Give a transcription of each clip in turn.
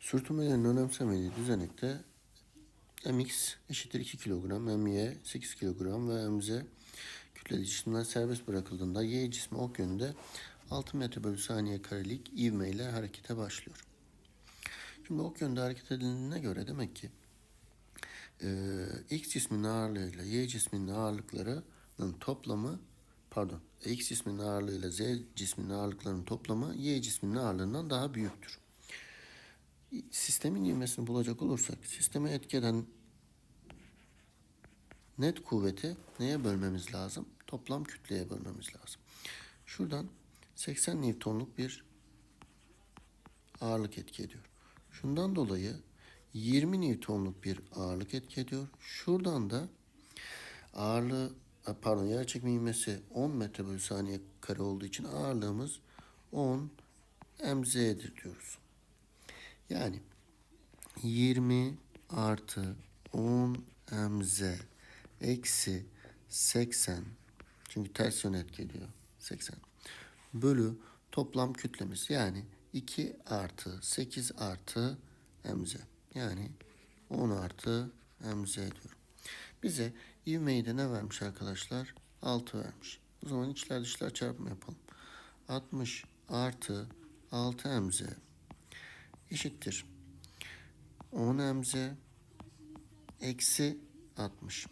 Sürtünmelerin önemsemediği düzenekte mx eşittir 2 kilogram, my 8 kilogram ve mz kütleli cisimler serbest bırakıldığında y cismi ok yönünde 6 metre bölü saniye karelik ivme ile harekete başlıyor. Şimdi ok yönde hareket edildiğine göre demek ki e, x cisminin ağırlığıyla y cisminin ağırlıklarının toplamı pardon x cisminin ağırlığıyla z cisminin ağırlıklarının toplamı y cisminin ağırlığından daha büyüktür. Sistemin ivmesini bulacak olursak sisteme etkeden net kuvveti neye bölmemiz lazım? Toplam kütleye bölmemiz lazım. Şuradan 80 Newton'luk bir ağırlık etki ediyor. Şundan dolayı 20 Newton'luk bir ağırlık etki ediyor. Şuradan da ağırlığı pardon yer çekme ivmesi 10 metre bölü saniye kare olduğu için ağırlığımız 10 mz'dir diyoruz. Yani 20 artı 10 mz eksi 80 çünkü ters yön etki ediyor 80 bölü toplam kütlemiz yani 2 artı 8 artı mz yani 10 artı mz diyorum. Bize ivmeyi de ne vermiş arkadaşlar? 6 vermiş. O zaman içler dışlar çarpımı yapalım. 60 artı 6 mz eşittir. 10 mz eksi 60.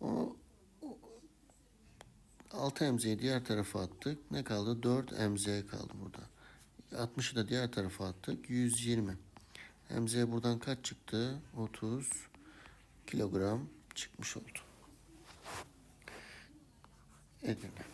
O, o 6 mz'yi diğer tarafa attık. Ne kaldı? 4 mz kaldı burada. 60'ı da diğer tarafa attık. 120. mz buradan kaç çıktı? 30 kilogram çıkmış oldu. Edirne.